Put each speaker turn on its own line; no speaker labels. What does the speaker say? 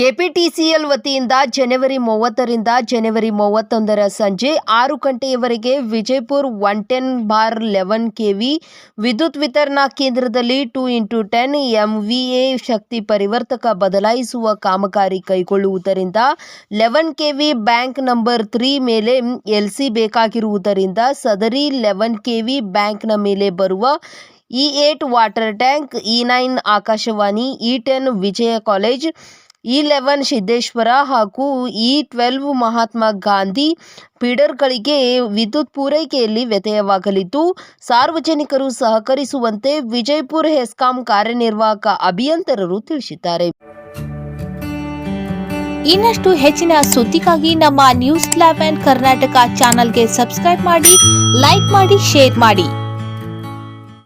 KPTCL ವತಿಯಿಂದ ಜನವರಿ ಮೂವತ್ತರಿಂದ ಜನವರಿ ಮೂವತ್ತೊಂದರ ಸಂಜೆ ಆರು ಗಂಟೆಯವರೆಗೆ Vijayapur one ten bar eleven KV ವಿದ್ಯುತ್ ವಿತರಣಾ ಕೇಂದ್ರದಲ್ಲಿ ಟೂ ಇಂಟು ಟೆನ್ ಎಂವಿಎ ಶಕ್ತಿ ಪರಿವರ್ತಕ ಬದಲಾಯಿಸುವ ಕಾಮಗಾರಿ ಕೈಗೊಳ್ಳುವುದರಿಂದ eleven KV bank number three ಮೇಲೆ ಎಲ್ಸಿ ಬೇಕಾಗಿರುವುದರಿಂದ ಸದರಿ ಲೆವೆನ್ ಕೆವಿ ಬ್ಯಾಂಕ್ನ ಮೇಲೆ ಬರುವ E eight water tank, E nine Akashvani, E ten Vijaya college E eleven Siddeshwara ಹಾಗೂ ಇ ಟ್ವೆಲ್ವ್ ಮಹಾತ್ಮ ಗಾಂಧಿ ಫೀಡರ್ಗಳಿಗೆ ವಿದ್ಯುತ್ ಪೂರೈಕೆಯಲ್ಲಿ ವ್ಯತ್ಯಯವಾಗಲಿದ್ದು, ಸಾರ್ವಜನಿಕರು ಸಹಕರಿಸುವಂತೆ ವಿಜಯಪುರ ಹೆಸ್ಕಾಂ ಕಾರ್ಯನಿರ್ವಾಹಕ ಅಭಿಯಂತರರು ತಿಳಿಸಿದ್ದಾರೆ.
ಇನ್ನಷ್ಟು ಹೆಚ್ಚಿನ ಸುದ್ದಿಗಾಗಿ ನಮ್ಮ ನ್ಯೂಸ್ ಲೆವೆನ್ ಕರ್ನಾಟಕ ಚಾನಲ್ಗೆ ಸಬ್ಸ್ಕ್ರೈಬ್ ಮಾಡಿ, ಲೈಕ್ ಮಾಡಿ, ಶೇರ್ ಮಾಡಿ.